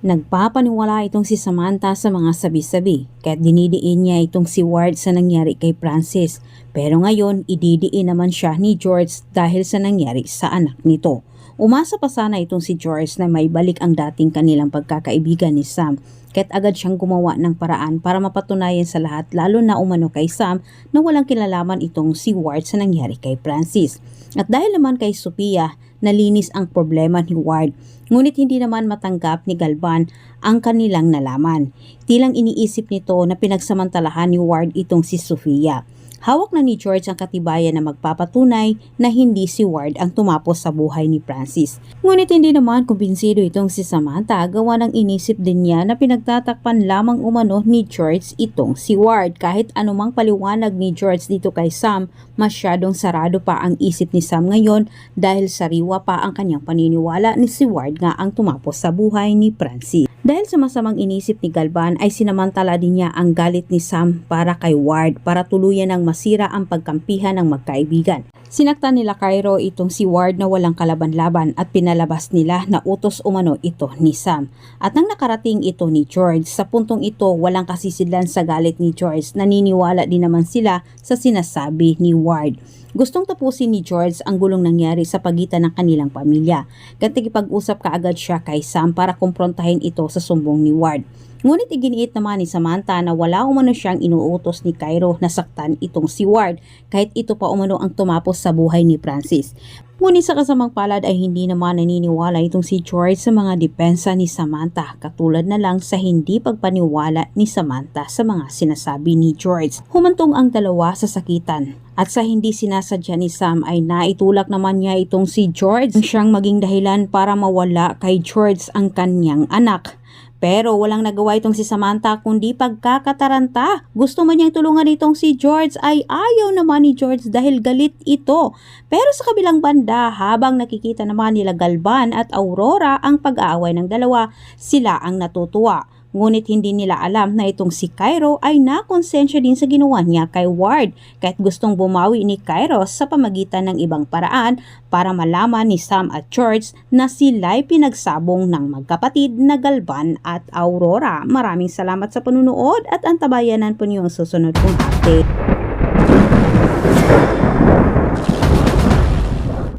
Nagpapaniwala itong si Samantha sa mga sabi-sabi kahit dinidiin niya itong si Ward sa nangyari kay Francis. Pero ngayon, ididiin naman siya ni George dahil sa nangyari sa anak nito. Umasa pa sana itong si George na may balik ang dating kanilang pagkakaibigan ni Sam kahit agad siyang gumawa ng paraan para mapatunayan sa lahat lalo na umano kay Sam na walang kilalaman itong si Ward sa nangyari kay Francis. At dahil naman kay Sophia, nalinis ang problema ni Ward. Ngunit hindi naman matanggap ni Galvan ang kanilang nalaman. Tilang iniisip nito na pinagsamantalahan ni Ward itong si Sophia. Hawak na ni George ang katibayan na magpapatunay na hindi si Ward ang tumapos sa buhay ni Francis. Ngunit hindi naman kumbinsido itong si Samantha gawa ng inisip din niya na pinagtatakpan lamang umano ni George itong si Ward. Kahit anumang paliwanag ni George dito kay Sam, masyadong sarado pa ang isip ni Sam ngayon dahil sariwa pa ang kanyang paniniwala ni si Ward nga ang tumapos sa buhay ni Francis. Dahil sa masamang inisip ni Galvan ay sinamantala din niya ang galit ni Sam para kay Ward para tuluyan ng masira ang pagkampihan ng magkaibigan. Sinaktan nila Cairo itong si Ward na walang kalaban-laban at pinalabas nila na utos umano ito ni Sam. At nang nakarating ito ni George, sa puntong ito walang kasisidlan sa galit ni George, naniniwala din naman sila sa sinasabi ni Ward. Gustong tapusin ni George ang gulong nangyari sa pagitan ng kanilang pamilya. Katigipag-usap kaagad siya kay Sam para kumprontahin ito sa sumbong ni Ward. Ngunit iginiit naman ni Samantha na wala umano siyang inuutos ni Cairo na saktan itong si Ward kahit ito pa umano ang tumapos sa buhay ni Francis. Ngunit sa kasamang palad ay hindi naman naniniwala itong si George sa mga depensa ni Samantha katulad na lang sa hindi pagpaniwala ni Samantha sa mga sinasabi ni George. Humantong ang dalawa sa sakitan at sa hindi sinasadya ni Sam ay naitulak naman niya itong si George siyang maging dahilan para mawala kay George ang kanyang anak. Pero walang nagawa itong si Samantha kundi pagkakataranta. Gusto man niyang tulungan itong si George ay ayaw naman ni George dahil galit ito. Pero sa kabilang banda, habang nakikita naman nila Galban at Aurora ang pag-aaway ng dalawa, sila ang natutuwa. Ngunit hindi nila alam na itong si Cairo ay nakonsensya din sa ginawa niya kay Ward kahit gustong bumawi ni Cairo sa pamagitan ng ibang paraan para malaman ni Sam at George na sila'y pinagsabong ng magkapatid na Galvan at Aurora. Maraming salamat sa panunood at antabayanan po niyo ang susunod kong update.